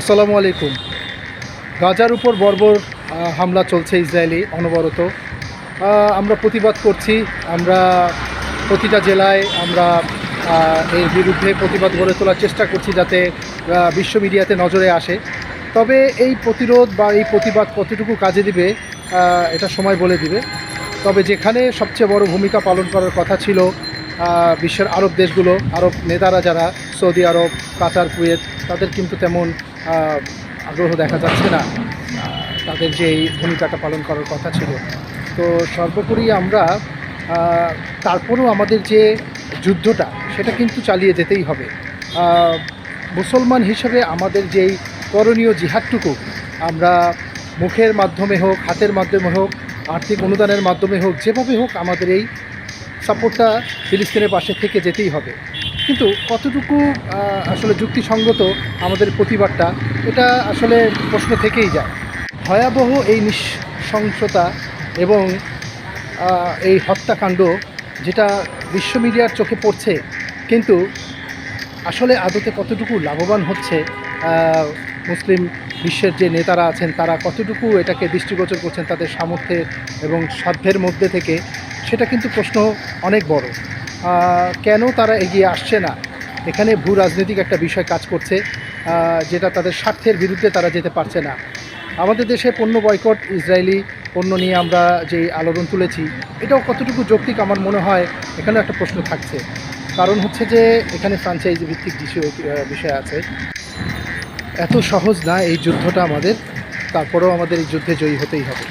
আসসালামু আলাইকুম। গাজার উপর বর্বর হামলা চলছে ইসরায়েলি অনবরত। আমরা প্রতিবাদ করছি, আমরা প্রতিটা জেলায় আমরা এর বিরুদ্ধে প্রতিবাদ গড়ে তোলার চেষ্টা করছি যাতে বিশ্ব মিডিয়াতে নজরে আসে। তবে এই প্রতিরোধ বা এই প্রতিবাদ কতটুকু কাজে দিবে এটা সময় বলে দিবে। তবে যেখানে সবচেয়ে বড় ভূমিকা পালন করার কথা ছিল বিশ্বের আরব দেশগুলো, আরব নেতারা যারা, সৌদি আরব, কাতার, কুয়েত, তাদের কিন্তু তেমন আগ্রহ দেখা যাচ্ছে না। তাদের যে এই ভূমিকাটা পালন করার কথা ছিল। তো সর্বোপরি আমরা তারপরেও আমাদের যে যুদ্ধটা, সেটা কিন্তু চালিয়ে যেতেই হবে। মুসলমান হিসেবে আমাদের যেই করণীয় জিহাদটুকু, আমরা মুখের মাধ্যমে হোক, হাতের মাধ্যমে হোক, আর্থিক অনুদানের মাধ্যমে হোক, যেভাবে হোক আমাদের এই সাপোর্টটা ফিলিস্তিনের পাশে থেকে যেতেই হবে। কিন্তু কতটুকু আসলে যুক্তিসঙ্গত আমাদের প্রতিবাদটা, এটা আসলে প্রশ্ন থেকেই যায়। ভয়াবহ এই নৃশংসতা এবং এই হত্যাকাণ্ড যেটা বিশ্ব মিডিয়ার চোখে পড়ছে, কিন্তু আসলে আদতে কতটুকু লাভবান হচ্ছে মুসলিম বিশ্বের যে নেতারা আছেন, তারা কতটুকু এটাকে দৃষ্টিগোচর করছেন তাদের সামর্থ্যে এবং সাধ্যের মধ্যে থেকে, সেটা কিন্তু প্রশ্ন অনেক বড়। কেন তারা এগিয়ে আসছে না? এখানে ভূ রাজনৈতিক একটা বিষয় কাজ করছে যেটা তাদের স্বার্থের বিরুদ্ধে তারা যেতে পারছে না। আমাদের দেশে পণ্য বয়কট, ইসরায়েলি পণ্য নিয়ে আমরা যে আলোড়ন তুলেছি, এটাও কতটুকু যৌক্তিক আমার মনে হয়, এখানেও একটা প্রশ্ন থাকছে। কারণ হচ্ছে যে, এখানে ফ্রাঞ্চাইজি ভিত্তিক বিষয় বিষয় আছে। এত সহজ না এই যুদ্ধটা আমাদের, তারপরেও আমাদের এই যুদ্ধে জয়ী হতেই হবে।